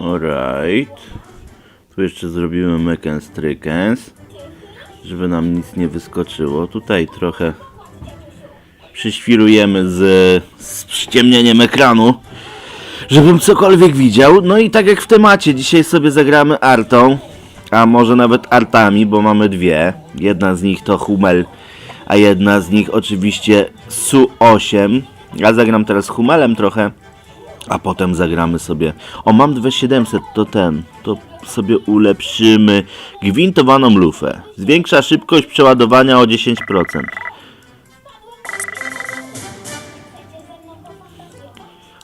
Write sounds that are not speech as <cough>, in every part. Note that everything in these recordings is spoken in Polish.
Alright. Tu jeszcze zrobimy mekens strykens, żeby nam nic nie wyskoczyło. Tutaj trochę przyświrujemy z, z przyciemnieniem ekranu, żebym cokolwiek widział. No i tak jak w temacie, dzisiaj sobie zagramy artą, a może nawet artami, bo mamy dwie. Jedna z nich to Hummel, a jedna z nich oczywiście Su-8. Ja zagram teraz Hummelem trochę. A potem zagramy sobie. O, mam 2700, to ten. To sobie ulepszymy gwintowaną lufę. Zwiększa szybkość przeładowania o 10%.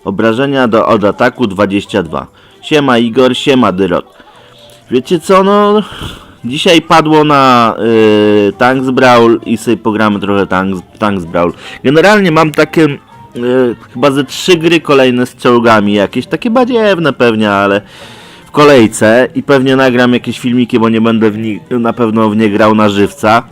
Obrażenia do, od ataku 22. Siema Igor, siema Dyrot. Wiecie co, no... Dzisiaj padło na y, Tanks Brawl i sobie pogramy trochę Tanks, Tanks Brawl. Generalnie mam takie y, chyba ze trzy gry kolejne z czołgami, jakieś takie badziewne pewnie, ale w kolejce i pewnie nagram jakieś filmiki, bo nie będę na pewno w nie grał na żywca.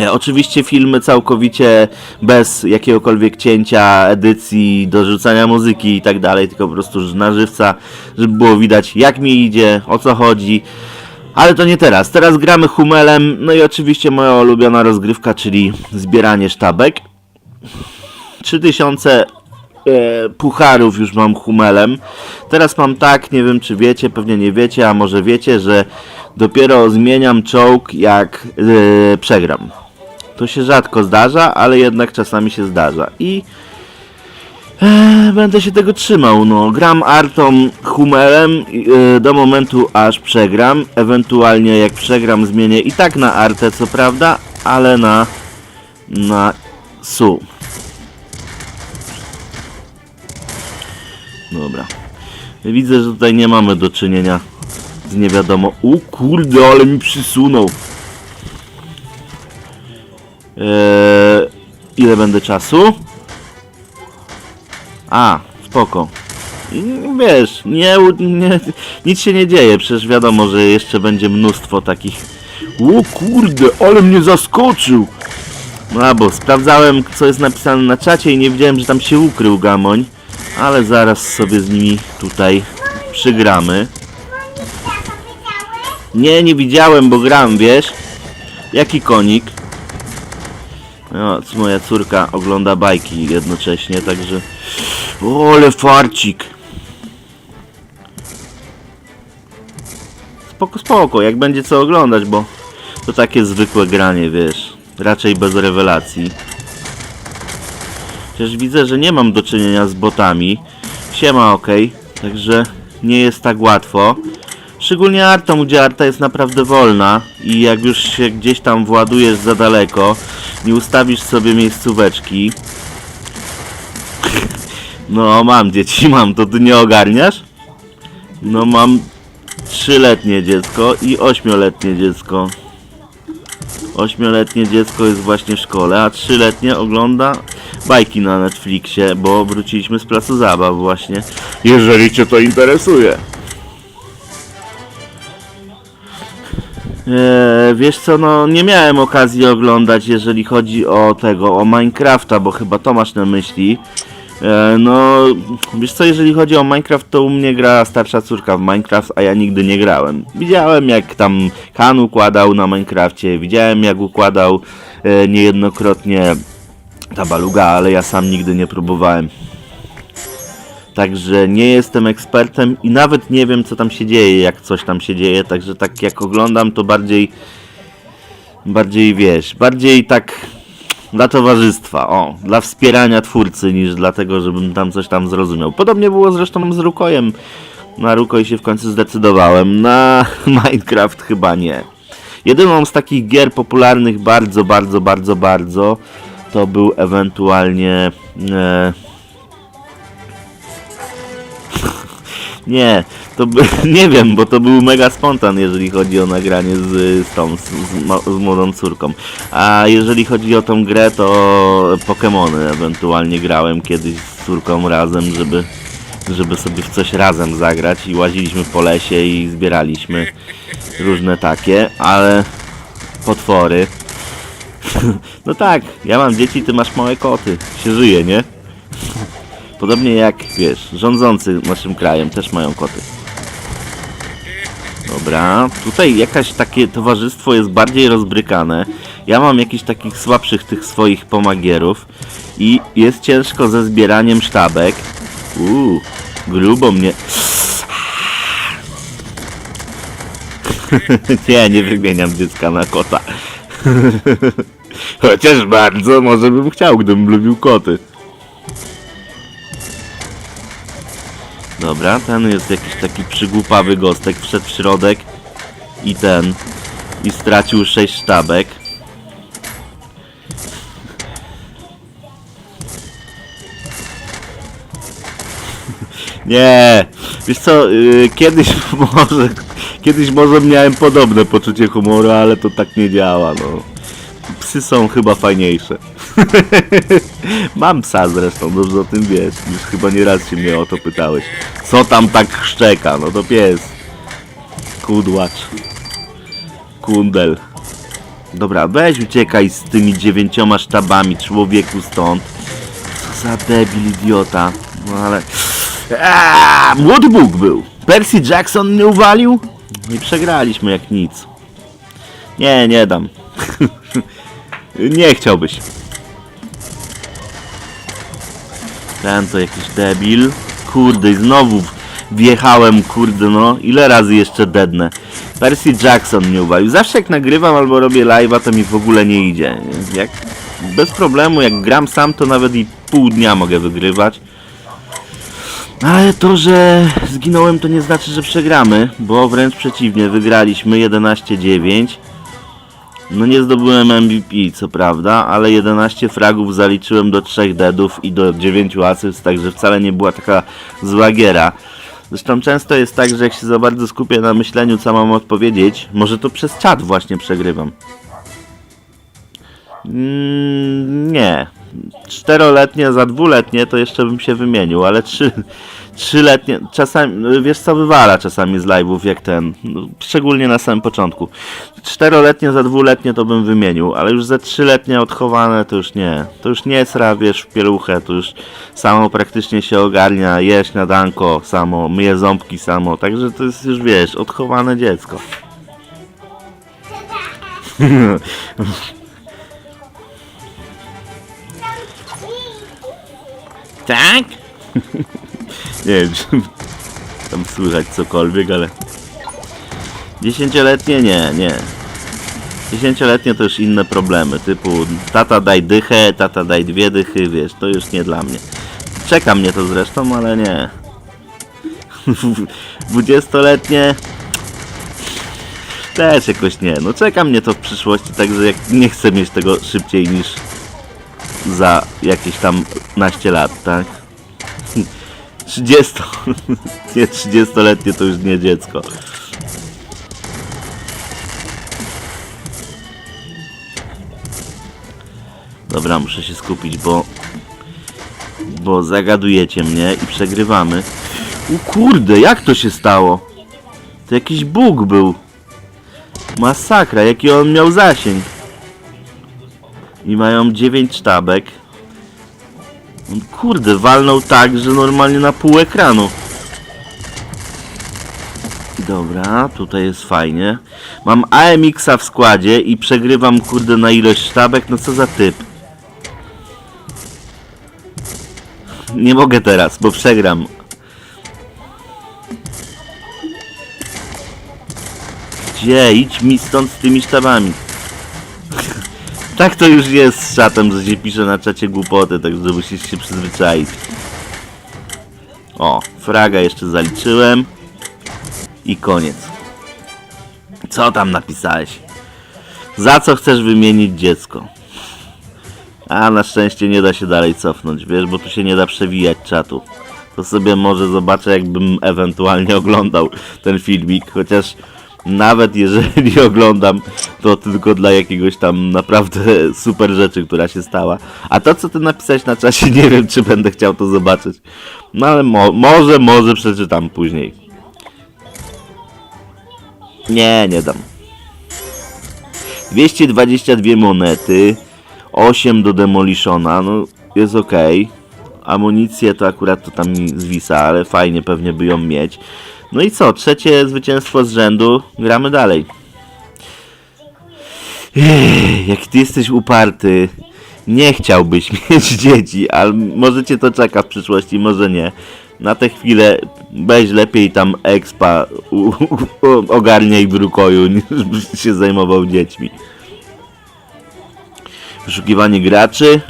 E, Oczywiście filmy całkowicie bez jakiegokolwiek cięcia, edycji, dorzucania muzyki i tak dalej, tylko po prostu na żywca, żeby było widać jak mi idzie, o co chodzi. Ale to nie teraz. Teraz gramy Humelem, no i oczywiście moja ulubiona rozgrywka, czyli zbieranie sztabek. 3000 e, pucharów już mam Humelem. Teraz mam tak, nie wiem czy wiecie, pewnie nie wiecie, a może wiecie, że dopiero zmieniam czołg jak e, przegram. To się rzadko zdarza, ale jednak czasami się zdarza. I e, będę się tego trzymał. No, gram artą Humelem e, do momentu aż przegram. Ewentualnie jak przegram zmienię i tak na artę, co prawda, ale na na su. Dobra. Widzę, że tutaj nie mamy do czynienia z nie wiadomo. U kurde, ale mi przysunął. Eee, ile będę czasu? A, spoko. Wiesz, nie, nie, nic się nie dzieje, przecież wiadomo, że jeszcze będzie mnóstwo takich. O kurde, ale mnie zaskoczył! No bo sprawdzałem, co jest napisane na czacie i nie wiedziałem, że tam się ukrył gamoń. Ale zaraz sobie z nimi tutaj przygramy. Nie, nie widziałem, bo gram, wiesz? Jaki konik? No, moja córka ogląda bajki jednocześnie, także... O, ale farcik! Spoko, spoko, jak będzie co oglądać, bo to takie zwykłe granie, wiesz. Raczej bez rewelacji. Chociaż widzę, że nie mam do czynienia z botami. Siema, ok. Także nie jest tak łatwo. Szczególnie artą, gdzie arta jest naprawdę wolna i jak już się gdzieś tam władujesz za daleko, nie ustawisz sobie miejscóweczki. <laughs> No, mam dzieci, <laughs> mam, to ty nie ogarniasz? No, mam trzyletnie dziecko i ośmioletnie dziecko. Ośmioletnie dziecko jest właśnie w szkole, a trzyletnie ogląda bajki na Netflixie, bo wróciliśmy z placu zabaw właśnie. Jeżeli cię to interesuje. Eee, wiesz co, no nie miałem okazji oglądać, jeżeli chodzi o tego, o Minecrafta, bo chyba to masz na myśli. Eee, no, wiesz co, jeżeli chodzi o Minecraft, to u mnie gra starsza córka w Minecraft, a ja nigdy nie grałem. Widziałem jak tam Han układał na Minecrafcie, widziałem jak układał e, niejednokrotnie ta baluga, ale ja sam nigdy nie próbowałem. Także nie jestem ekspertem i nawet nie wiem co tam się dzieje, jak coś tam się dzieje, także tak jak oglądam to bardziej bardziej wiesz, bardziej tak dla towarzystwa, o, dla wspierania twórcy niż dlatego, żebym tam coś tam zrozumiał. Podobnie było zresztą z Rukojem. Na Rukoj się w końcu zdecydowałem, na <laughs> Minecraft chyba nie. Jedyną z takich gier popularnych bardzo, bardzo, bardzo, bardzo to był ewentualnie e, <laughs> Nie, to by, <laughs> nie wiem, bo to był mega spontan, jeżeli chodzi o nagranie z, z tą, z, z, młodą córką. A jeżeli chodzi o tą grę, to Pokémony ewentualnie grałem kiedyś z córką razem, żeby, żeby sobie w coś razem zagrać i łaziliśmy po lesie i zbieraliśmy różne takie, ale potwory. <laughs> No tak, ja mam dzieci, ty masz małe koty. Się żyje, nie? Podobnie jak, wiesz, rządzący naszym krajem też mają koty. Dobra, tutaj jakaś takie towarzystwo jest bardziej rozbrykane. Ja mam jakichś takich słabszych tych swoich pomagierów i jest ciężko ze zbieraniem sztabek. Uuu, grubo mnie... <laughs> nie, nie wymieniam dziecka na kota. <laughs> Chociaż bardzo może bym chciał, gdybym lubił koty. Dobra, ten jest jakiś taki przygłupawy gostek, wszedł w środek i ten, i stracił 6 sztabek. <laughs> Nie, wiesz co, yy, kiedyś <laughs> może, kiedyś może miałem podobne poczucie humoru, ale to tak nie działa, no. Psy są chyba fajniejsze. <laughs> Mam psa zresztą, dobrze o tym wiesz. Już chyba nie raz się mnie o to pytałeś. Co tam tak szczeka? No to pies. Kudłacz. Kundel. Dobra, weź uciekaj z tymi dziewięcioma sztabami człowieku stąd. Co za debil idiota. No ale... Aaaa, młody Bóg był. Percy Jackson mnie uwalił? I przegraliśmy jak nic. Nie, nie dam. Nie chciałbyś. Ten to jakiś debil. Kurde, znowu wjechałem, kurde no. Ile razy jeszcze dednę? Percy Jackson mnie uwalił. Zawsze jak nagrywam albo robię live'a, to mi w ogóle nie idzie. Jak bez problemu, jak gram sam, to nawet i pół dnia mogę wygrywać. Ale to, że zginąłem, to nie znaczy, że przegramy, bo wręcz przeciwnie, wygraliśmy 11-9. No nie zdobyłem MVP, co prawda, ale 11 fragów zaliczyłem do 3 deadów i do 9 asyst, także wcale nie była taka zła giera. Zresztą często jest tak, że jak się za bardzo skupię na myśleniu, co mam odpowiedzieć, może to przez czat właśnie przegrywam. Mm, nie. Czteroletnie za dwuletnie to jeszcze bym się wymienił, ale trzy, trzyletnie, czasami, wiesz co, wywala czasami z live'ów jak ten, no, szczególnie na samym początku. Czteroletnie za dwuletnie to bym wymienił, ale już za trzyletnie odchowane to już nie. To już nie sra, wiesz, w pieluchę, to już samo praktycznie się ogarnia, je śniadanko samo, myje ząbki samo, także to jest już, wiesz, odchowane dziecko. <laughs> Tak? <laughs> nie wiem, <laughs> czy tam słychać cokolwiek, ale... Dziesięcioletnie nie, nie. Dziesięcioletnie to już inne problemy, typu tata daj dychę, tata daj dwie dychy, wiesz, to już nie dla mnie. Czeka mnie to zresztą, ale nie. <laughs> Dwudziestoletnie też jakoś nie. No czeka mnie to w przyszłości, także jak nie chcę mieć tego szybciej niż za jakieś tam naście lat, tak? 30. <laughs> Nie 30-letnie to już nie dziecko. Dobra, muszę się skupić, bo bo zagadujecie mnie i przegrywamy. U kurde, jak to się stało? To jakiś bóg był. Masakra, jaki on miał zasięg. I mają 9 sztabek. On kurde, walnął tak, że normalnie na pół ekranu. Dobra, tutaj jest fajnie. Mam AMX-a w składzie i przegrywam kurde na ilość sztabek, no co za typ. Nie mogę teraz, bo przegram. Gdzie? Idź mi stąd z tymi sztabami. Tak to już jest z czatem, że się pisze na czacie głupoty, także musisz się przyzwyczaić. O, fraga jeszcze zaliczyłem. I koniec. Co tam napisałeś? Za co chcesz wymienić dziecko? A na szczęście nie da się dalej cofnąć, wiesz, bo tu się nie da przewijać czatu. To sobie może zobaczę, jakbym ewentualnie oglądał ten filmik, chociaż nawet jeżeli <laughs> oglądam, to tylko dla jakiegoś tam naprawdę super rzeczy, która się stała. A to, co ty napisałeś na czasie, nie wiem, czy będę chciał to zobaczyć. No ale mo może, może przeczytam później. Nie, nie dam. 222 monety, 8 do Demolitiona, no jest ok. Amunicję to akurat to tam zwisa, ale fajnie pewnie by ją mieć. No i co? Trzecie zwycięstwo z rzędu. Gramy dalej. Ech, jak ty jesteś uparty, nie chciałbyś <laughs> mieć dzieci, ale może cię to czeka w przyszłości, może nie. Na tę chwilę weź lepiej tam expa u, u, u, ogarniaj w rukoju, <laughs> niż byś się zajmował dziećmi. Wyszukiwanie graczy.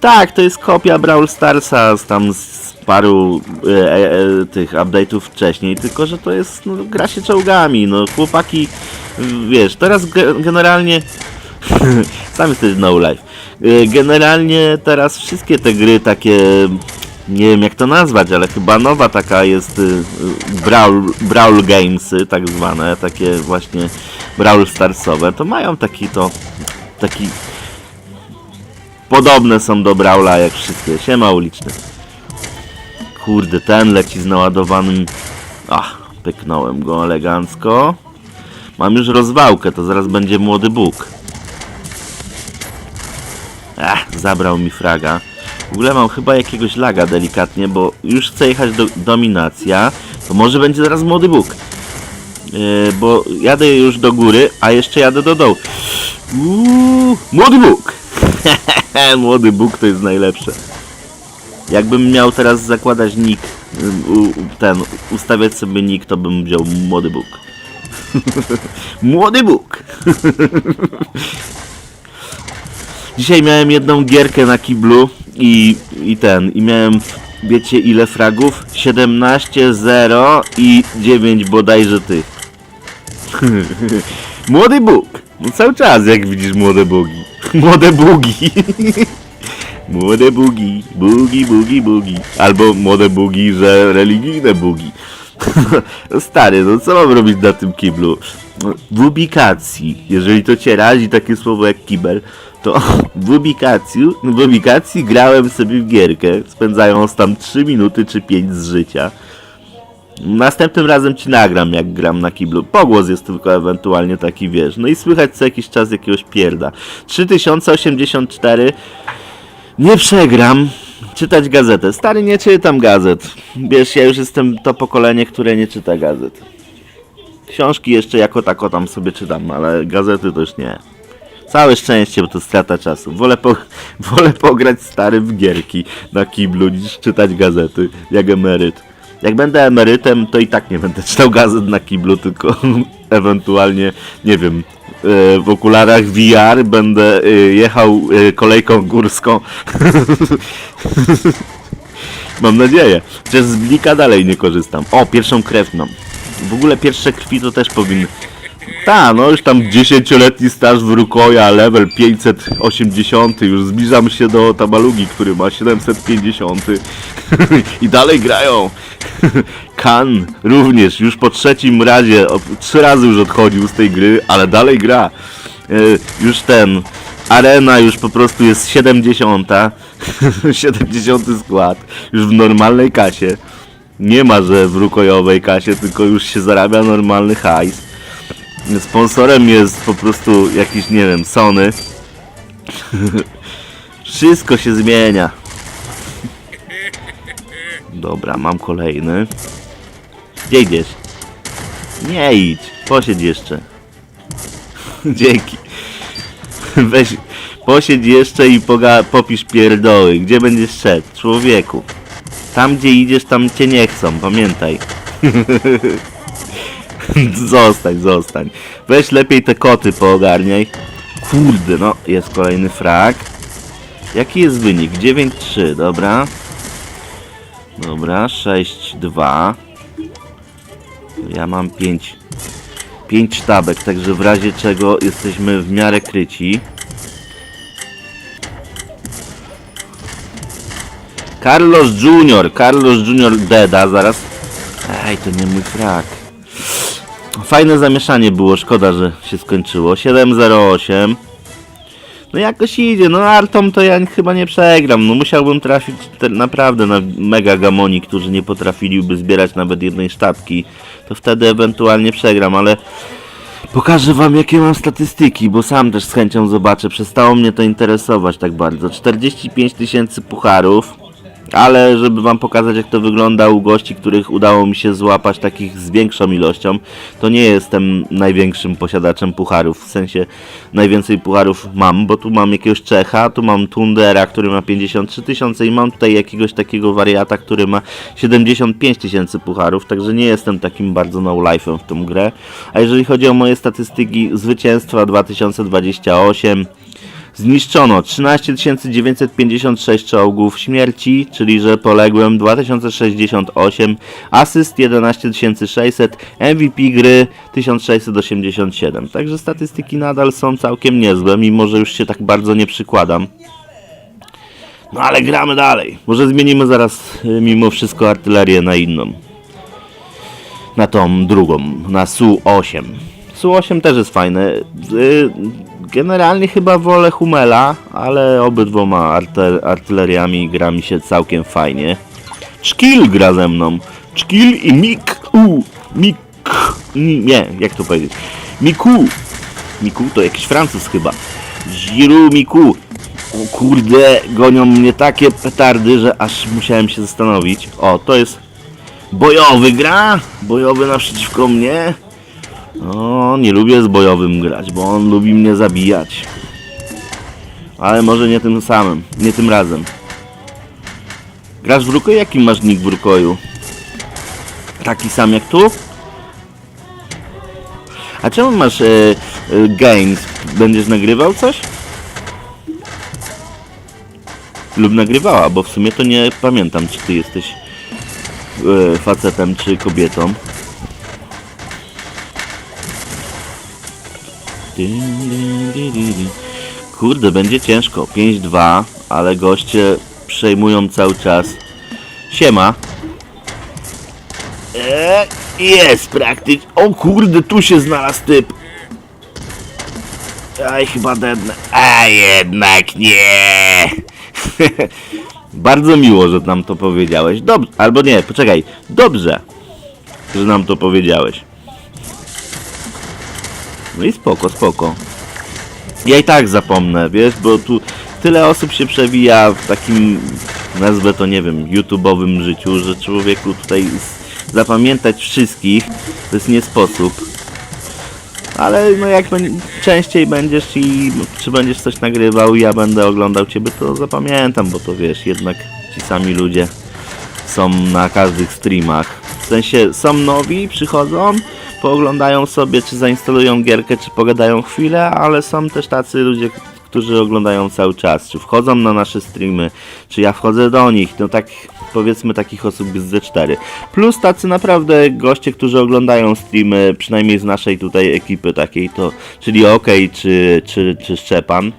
Tak, to jest kopia Brawl Starsa z tam z paru e, e, e, tych update'ów wcześniej, tylko że to jest, no, gra się czołgami, no chłopaki, wiesz, teraz ge- generalnie <laughs> sam jesteś no life. E, Generalnie teraz wszystkie te gry takie, nie wiem jak to nazwać, ale chyba nowa taka jest y, Brawl, Brawl Gamesy, tak zwane, takie właśnie Brawl Starsowe, to mają taki to, taki podobne są do Brawla jak wszystkie, siema uliczne. Kurde, ten leci z naładowanym, ach, pyknąłem go elegancko. Mam już rozwałkę, to zaraz będzie młody Bóg. Ach, zabrał mi fraga. W ogóle mam chyba jakiegoś laga delikatnie, bo już chcę jechać do dominacja. To może będzie zaraz młody Bóg. Yy, bo jadę już do góry, a jeszcze jadę do dołu. Uuu, młody Bóg! <laughs> młody Bóg to jest najlepsze. Jakbym miał teraz zakładać nick, ten, ustawiać sobie nick, to bym wziął młody Bóg. <laughs> młody Bóg! <laughs> Dzisiaj miałem jedną gierkę na kiblu i, i ten, i miałem, wiecie ile fragów? 17, 0 i 9 bodajże tych. <laughs> Młody Bóg! No cały czas jak widzisz młode bugi. <laughs> Młode bugi. <laughs> Młode bugi, bugi, bugi, bugi. Albo młode bugi, że religijne bugi. <laughs> Stary, no co mam robić na tym kiblu? W ubikacji, jeżeli to cię razi takie słowo jak kibel, to w ubikacji, w ubikacji grałem sobie w gierkę, spędzając tam 3 minuty czy 5 z życia. Następnym razem ci nagram, jak gram na kiblu. Pogłos jest tylko ewentualnie taki, wiesz. No i słychać co jakiś czas jakiegoś pierda. 3084. Nie przegram. Czytać gazetę. Stary, nie czytam gazet. Wiesz, ja już jestem to pokolenie, które nie czyta gazet. Książki jeszcze jako tako tam sobie czytam, ale gazety to już nie. Całe szczęście, bo to strata czasu. Wolę, po, <laughs> wolę pograć stary w gierki na kiblu niż czytać gazety, jak emeryt. Jak będę emerytem, to i tak nie będę czytał gazet na kiblu, tylko <laughs> ewentualnie, nie wiem, e, w okularach VR będę e, jechał e, kolejką górską. <laughs> Mam nadzieję. Chociaż z blika dalej nie korzystam. O, pierwszą krew mam. W ogóle pierwsze krwi to też powinny... Ta, no już tam 10-letni staż w Rukoja, level 580, już zbliżam się do Tabalugi, który ma 750 <laughs> i dalej grają. <laughs> Kan również, już po trzecim razie, trzy razy już odchodził z tej gry, ale dalej gra. E, już ten, arena już po prostu jest 70, 70 <laughs> skład, już w normalnej kasie. Nie ma, że w rukojowej kasie, tylko już się zarabia normalny hajs. Sponsorem jest po prostu jakiś, nie wiem, Sony. Wszystko się zmienia. Dobra, mam kolejny. Gdzie idziesz? Nie idź, posiedź jeszcze. <laughs> Dzięki. Weź, posiedź jeszcze i poga, popisz pierdoły. Gdzie będziesz szedł? Człowieku. Tam gdzie idziesz, tam cię nie chcą, pamiętaj. <laughs> <laughs> zostań, zostań. Weź lepiej te koty poogarniaj. Kurde, no, jest kolejny frag. Jaki jest wynik? 9-3, dobra. Dobra, 6-2. Ja mam 5. 5 tabek, także w razie czego jesteśmy w miarę kryci. Carlos Junior, Carlos Junior Deda, zaraz. Ej, to nie mój frag. Fajne zamieszanie było, szkoda, że się skończyło. 7-0-8. No jakoś idzie, no Artom to ja chyba nie przegram. No musiałbym trafić te, naprawdę na mega gamoni, którzy nie potrafiliby zbierać nawet jednej sztabki. To wtedy ewentualnie przegram, ale pokażę wam jakie mam statystyki, bo sam też z chęcią zobaczę. Przestało mnie to interesować tak bardzo. 45 tysięcy pucharów. Ale żeby wam pokazać jak to wygląda u gości, których udało mi się złapać takich z większą ilością, to nie jestem największym posiadaczem pucharów, w sensie najwięcej pucharów mam, bo tu mam jakiegoś Czecha, tu mam Tundera, który ma 53 tysiące i mam tutaj jakiegoś takiego wariata, który ma 75 tysięcy pucharów, także nie jestem takim bardzo no life'em w tą grę. A jeżeli chodzi o moje statystyki zwycięstwa 2028, Zniszczono 13 956 czołgów śmierci, czyli że poległem 2068, asyst 11 600, MVP gry 1687. Także statystyki nadal są całkiem niezłe, mimo że już się tak bardzo nie przykładam. No ale gramy dalej. Może zmienimy zaraz y, mimo wszystko artylerię na inną. Na tą drugą, na Su-8. Su-8 też jest fajne. Generalnie chyba wolę Humela, ale obydwoma arty artyleriami gra mi się całkiem fajnie. Czkil gra ze mną. Czkil i Mik. U, Mik. Nie, jak to powiedzieć? Miku. Miku to jakiś Francuz chyba. Giru Miku. O kurde, gonią mnie takie petardy, że aż musiałem się zastanowić. O, to jest bojowy gra. Bojowy naprzeciwko mnie. O, nie lubię z bojowym grać, bo on lubi mnie zabijać. Ale może nie tym samym, nie tym razem. Grasz w rukoju? Jaki masz nick w rukoju? Taki sam jak tu? A czemu masz e, e, games? Będziesz nagrywał coś? Lub nagrywała, bo w sumie to nie pamiętam, czy ty jesteś e, facetem, czy kobietą. Kurde, będzie ciężko. 5-2, ale goście przejmują cały czas. Siema. Eee, jest praktycznie. O kurde, tu się znalazł typ. Aj, chyba dednę. A jednak nie. <laughs> Bardzo miło, że nam to powiedziałeś. Dobrze, albo nie, poczekaj. Dobrze, że nam to powiedziałeś. No i spoko, spoko. Ja i tak zapomnę, wiesz, bo tu tyle osób się przewija w takim, nazwę to nie wiem, YouTube'owym życiu, że człowieku tutaj zapamiętać wszystkich to jest nie sposób. Ale no jak częściej będziesz i czy będziesz coś nagrywał i ja będę oglądał ciebie, to zapamiętam, bo to wiesz, jednak ci sami ludzie są na każdych streamach. W sensie są nowi, przychodzą, pooglądają sobie, czy zainstalują gierkę, czy pogadają chwilę, ale są też tacy ludzie, którzy oglądają cały czas, czy wchodzą na nasze streamy, czy ja wchodzę do nich, no tak powiedzmy takich osób jest ze cztery. Plus tacy naprawdę goście, którzy oglądają streamy, przynajmniej z naszej tutaj ekipy takiej, to czyli OK, czy, czy, czy Szczepan.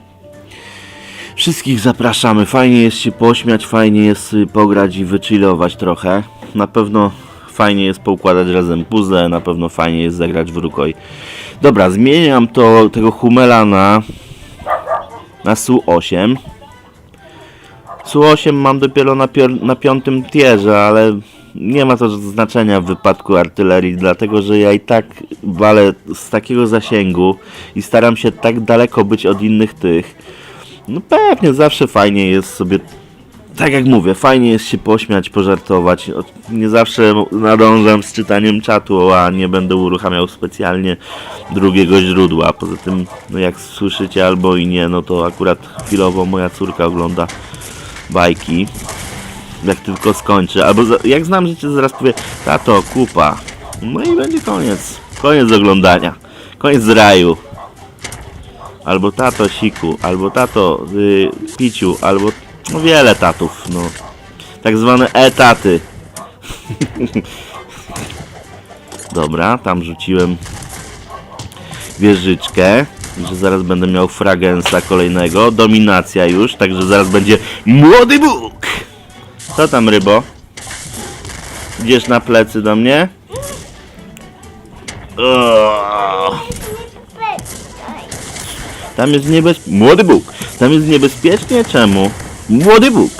Wszystkich zapraszamy. Fajnie jest się pośmiać, fajnie jest pograć i wychillować trochę. Na pewno fajnie jest poukładać razem puzzle, na pewno fajnie jest zagrać w Rukoj. Dobra, zmieniam to tego Humela na na Su-8. Su-8 mam dopiero na, na piątym tierze, ale nie ma to znaczenia w wypadku artylerii, dlatego że ja i tak walę z takiego zasięgu i staram się tak daleko być od innych tych. No pewnie, zawsze fajnie jest sobie, tak jak mówię, fajnie jest się pośmiać, pożartować. Nie zawsze nadążam z czytaniem czatu, a nie będę uruchamiał specjalnie drugiego źródła. Poza tym, no jak słyszycie albo i nie, no to akurat chwilowo moja córka ogląda bajki. Jak tylko skończy, albo jak znam życie, zaraz powie, tato, kupa. No i będzie koniec. Koniec oglądania. Koniec raju albo tato siku, albo tato y, piciu, albo no wiele tatów, no. Tak zwane etaty. Dobra, tam rzuciłem wieżyczkę, że zaraz będę miał fragensa kolejnego, dominacja już, także zaraz będzie młody Bóg! Co tam rybo? Idziesz na plecy do mnie? Tam jest niebezpiecznie. Młody Bóg! Tam jest niebezpiecznie? Czemu? Młody Bóg!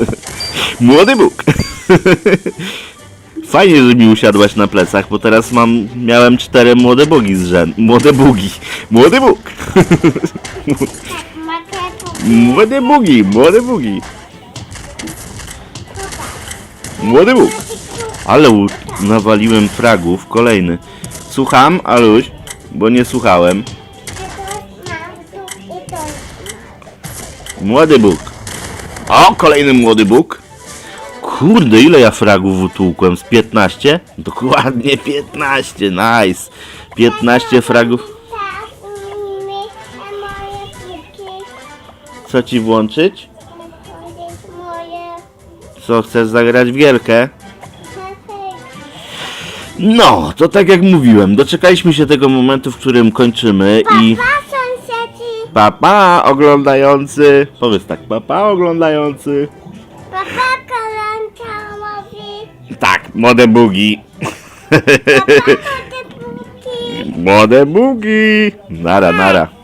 <laughs> Młody Bóg! <laughs> Fajnie, że mi usiadłaś na plecach, bo teraz mam, miałem cztery młode bogi z rzędu. Młode bugi. Młody Bóg! Młode bugi, młode bugi. Młody Bóg. Ale u- nawaliłem fragów. Kolejny. Słucham, Aluś, bo nie słuchałem. Młody Bóg. O, kolejny młody Bóg. Kurde, ile ja fragów utłukłem? Z 15? Dokładnie 15, nice. 15 fragów. Co ci włączyć? Co, chcesz zagrać w gierkę? No, to tak jak mówiłem, doczekaliśmy się tego momentu, w którym kończymy i... Papa. Papa oglądający. Powiedz tak, papa oglądający. Papa kalankałowi. Tak, młode bugi. Papa <laughs> piłki. Młode bugi. Nara, nara.